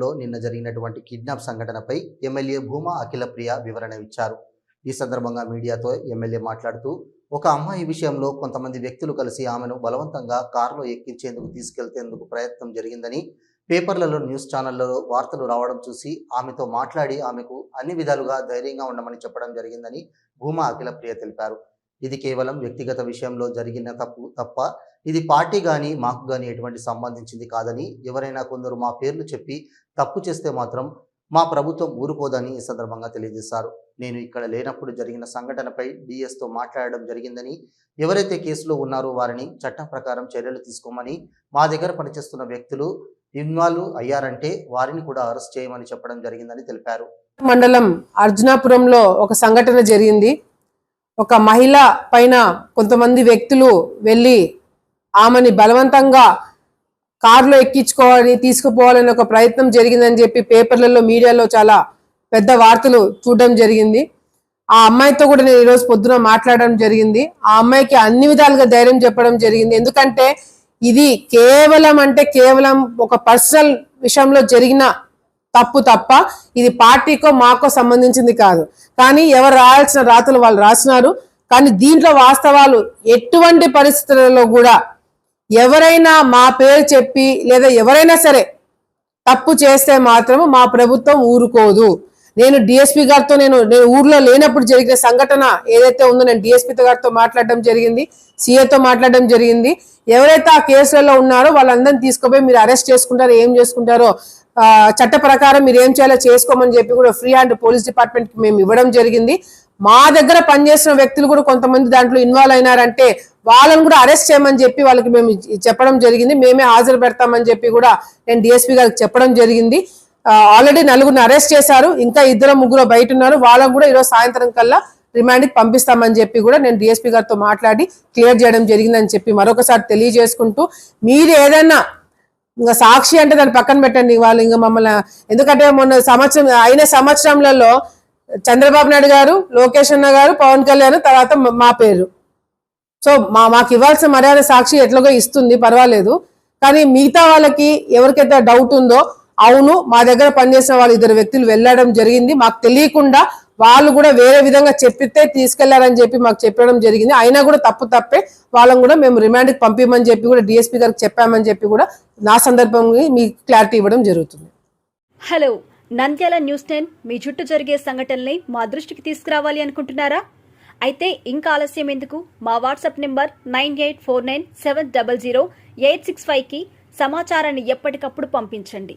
లో నిన్న జరిగినటువంటి కిడ్నాప్ సంఘటనపై ఎమ్మెల్యే భూమా అఖిలప్రియ వివరణ ఇచ్చారు. ఈ సందర్భంగా మీడియాతో ఎమ్మెల్యే మాట్లాడుతూ ఒక అమ్మాయి విషయంలో కొంతమంది వ్యక్తులు కలిసి ఆమెను బలవంతంగా కారులో ఎక్కించేందుకు తీసుకెళ్తేందుకు ప్రయత్నం జరిగిందని పేపర్లలో న్యూస్ ఛానళ్ళలో వార్తలు రావడం చూసి ఆమెతో మాట్లాడి ఆమెకు అన్ని విధాలుగా ధైర్యంగా ఉండమని చెప్పడం జరిగిందని భూమా అఖిలప్రియ తెలిపారు. ఇది కేవలం వ్యక్తిగత విషయంలో జరిగిన తప్పు తప్ప ఇది పార్టీ కానీ మాకు కానీ ఎటువంటి సంబంధించింది కాదని ఎవరైనా కొందరు మా పేర్లు చెప్పి తప్పు చేస్తే మాత్రం మా ప్రభుత్వం ఊరుకోదని ఈ సందర్భంగా తెలియజేశారు. నేను ఇక్కడ లేనప్పుడు జరిగిన సంఘటనపై డిఎస్తో మాట్లాడడం జరిగిందని ఎవరైతే కేసులో ఉన్నారో వారిని చట్టం ప్రకారం చర్యలు తీసుకోమని మా దగ్గర పనిచేస్తున్న వ్యక్తులు ఇన్వాల్వ్ అయ్యారంటే వారిని కూడా అరెస్ట్ చేయమని చెప్పడం జరిగిందని తెలిపారు. మండలం అర్జునాపురంలో ఒక సంఘటన జరిగింది. ఒక మహిళ పైన కొంతమంది వ్యక్తులు వెళ్ళి ఆమెని బలవంతంగా కారులో ఎక్కించుకోవాలని తీసుకుపోవాలని ఒక ప్రయత్నం జరిగిందని చెప్పి పేపర్లలో మీడియాలో చాలా పెద్ద వార్తలు చూడడం జరిగింది. ఆ అమ్మాయితో కూడా నేను ఈరోజు పొద్దున మాట్లాడడం జరిగింది. ఆ అమ్మాయికి అన్ని విధాలుగా ధైర్యం చెప్పడం జరిగింది. ఎందుకంటే ఇది కేవలం అంటే కేవలం ఒక పర్సనల్ విషయంలో జరిగిన తప్పు తప్ప ఇది పార్టీకో మాకో సంబంధించింది కాదు. కానీ ఎవరు రాయాల్సిన రాతలు వాళ్ళు రాసినారు. కానీ దీంట్లో వాస్తవాలు ఎటువంటి పరిస్థితులలో కూడా ఎవరైనా మా పేరు చెప్పి లేదా ఎవరైనా సరే తప్పు చేస్తే మాత్రము మా ప్రభుత్వం ఊరుకోదు. నేను డిఎస్పీ గారితో నేను నేను ఊర్లో లేనప్పుడు జరిగిన సంఘటన ఏదైతే ఉందో నేను డిఎస్పీ గారితో మాట్లాడడం జరిగింది సీఏతో మాట్లాడడం జరిగింది. ఎవరైతే ఆ కేసులలో ఉన్నారో వాళ్ళందరినీ తీసుకుపోయి మీరు అరెస్ట్ చేసుకుంటారో ఏం చేసుకుంటారో చట్ట ప్రకారం మీరు ఏం చేయాలో చేసుకోమని చెప్పి కూడా ఫ్రీ హ్యాండ్ పోలీస్ డిపార్ట్మెంట్కి మేము ఇవ్వడం జరిగింది. మా దగ్గర పనిచేసిన వ్యక్తులు కూడా కొంతమంది దాంట్లో ఇన్వాల్వ్ అయినారంటే వాళ్ళని కూడా అరెస్ట్ చేయమని చెప్పి వాళ్ళకి మేము చెప్పడం జరిగింది. మేమే హాజరు పెడతామని చెప్పి కూడా నేను డిఎస్పీ గారికి చెప్పడం జరిగింది. ఆల్రెడీ నలుగురిని అరెస్ట్ చేశారు. ఇంకా ఇద్దరు ముగ్గురు బయట ఉన్నారు. వాళ్ళకు కూడా ఈరోజు సాయంత్రం కల్లా రిమాండ్కి పంపిస్తామని చెప్పి కూడా నేను డిఎస్పీ గారితో మాట్లాడి క్లియర్ చేయడం జరిగిందని చెప్పి మరొకసారి తెలియజేసుకుంటూ మీరు ఏదైనా ఇంకా సాక్షి అంటే దాన్ని పక్కన పెట్టండి వాళ్ళు ఇంకా మమ్మల్ని. ఎందుకంటే మొన్న సంవత్సరం అయిన సంవత్సరంలలో చంద్రబాబు నాయుడు గారు లోకేష్ అన్న గారు పవన్ కళ్యాణ్ తర్వాత మా- మా పేరు. సో మా మాకు ఇవ్వాల్సిన మర్యాద సాక్షి ఎట్లాగో ఇస్తుంది పర్వాలేదు. కానీ మిగతా వాళ్ళకి ఎవరికైతే డౌట్ ఉందో అవును మా దగ్గర పనిచేసిన వాళ్ళు ఇద్దరు వ్యక్తులు వెళ్ళడం జరిగింది. మాకు తెలియకుండా వాళ్ళు కూడా వేరే విధంగా చెప్పితే తీసుకెళ్ళారని చెప్పి మాకు చెప్పడం జరిగింది. అయినా కూడా తప్పు తప్పే. వాళ్ళని కూడా మేము రిమాండ్కి పంపించమని చెప్పి కూడా డిఎస్పీ గారికి చెప్పామని చెప్పి కూడా నా సందర్భంగా మీకు క్లారిటీ ఇవ్వడం జరుగుతుంది. హలో నంద్యాల న్యూస్ టెన్ మీ చుట్టూ జరిగే సంఘటనల్ని మా దృష్టికి తీసుకురావాలి అనుకుంటున్నారా? అయితే ఇంకా ఆలస్యం ఎందుకు? మా WhatsApp number nine eight four nine seven double zero eight six ఫైవ్కి సమాచారాన్ని ఎప్పటికప్పుడు పంపించండి.